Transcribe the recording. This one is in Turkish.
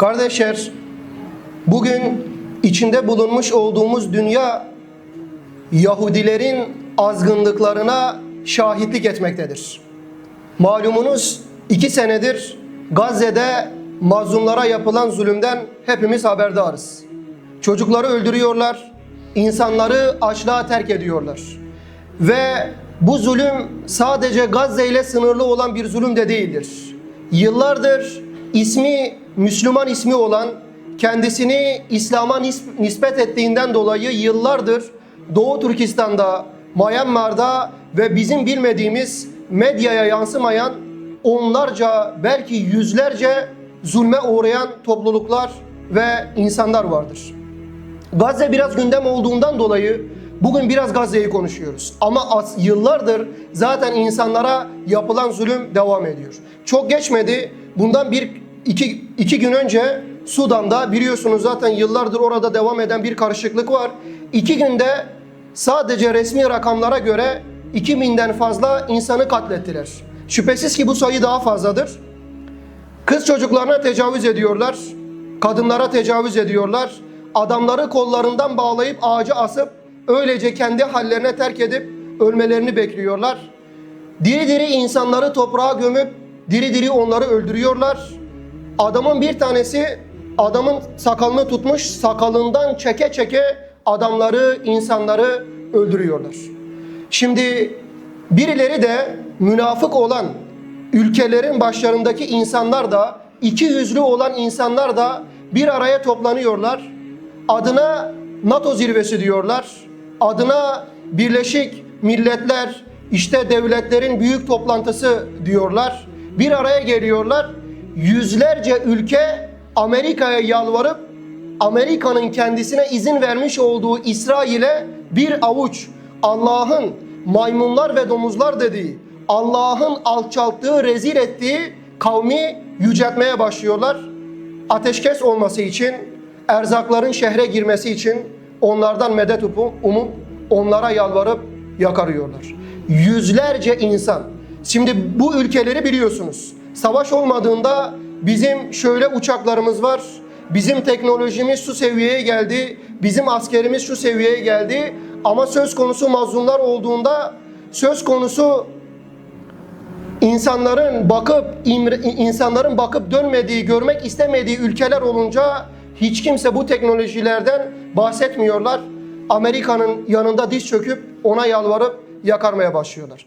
Kardeşler, bugün içinde bulunmuş olduğumuz dünya Yahudilerin azgınlıklarına şahitlik etmektedir. Malumunuz iki senedir Gazze'de mazlumlara yapılan zulümden hepimiz haberdarız. Çocukları öldürüyorlar, insanları açlığa terk ediyorlar. Ve bu zulüm sadece Gazze ile sınırlı olan bir zulüm de değildir. Yıllardır ismi Müslüman ismi olan, kendisini İslam'a nis- nispet ettiğinden dolayı yıllardır Doğu Türkistan'da, Myanmar'da ve bizim bilmediğimiz medyaya yansımayan onlarca belki yüzlerce zulme uğrayan topluluklar ve insanlar vardır. Gazze biraz gündem olduğundan dolayı bugün biraz Gazze'yi konuşuyoruz. Ama as, yıllardır zaten insanlara yapılan zulüm devam ediyor. Çok geçmedi. Bundan bir iki, iki gün önce Sudan'da biliyorsunuz zaten yıllardır orada devam eden bir karışıklık var. İki günde sadece resmi rakamlara göre 2000'den fazla insanı katlettiler. Şüphesiz ki bu sayı daha fazladır. Kız çocuklarına tecavüz ediyorlar. Kadınlara tecavüz ediyorlar. Adamları kollarından bağlayıp ağaca asıp öylece kendi hallerine terk edip ölmelerini bekliyorlar. Diri diri insanları toprağa gömüp diri diri onları öldürüyorlar. Adamın bir tanesi adamın sakalını tutmuş, sakalından çeke çeke adamları, insanları öldürüyorlar. Şimdi birileri de münafık olan ülkelerin başlarındaki insanlar da iki yüzlü olan insanlar da bir araya toplanıyorlar. Adına NATO zirvesi diyorlar. Adına Birleşik Milletler işte devletlerin büyük toplantısı diyorlar. Bir araya geliyorlar. Yüzlerce ülke Amerika'ya yalvarıp Amerika'nın kendisine izin vermiş olduğu İsrail'e bir avuç Allah'ın maymunlar ve domuzlar dediği, Allah'ın alçalttığı, rezil ettiği kavmi yüceltmeye başlıyorlar. Ateşkes olması için, erzakların şehre girmesi için onlardan medet umup onlara yalvarıp yakarıyorlar. Yüzlerce insan. Şimdi bu ülkeleri biliyorsunuz. Savaş olmadığında bizim şöyle uçaklarımız var. Bizim teknolojimiz şu seviyeye geldi. Bizim askerimiz şu seviyeye geldi. Ama söz konusu mazlumlar olduğunda söz konusu insanların bakıp insanların bakıp dönmediği, görmek istemediği ülkeler olunca hiç kimse bu teknolojilerden bahsetmiyorlar. Amerika'nın yanında diz çöküp ona yalvarıp yakarmaya başlıyorlar.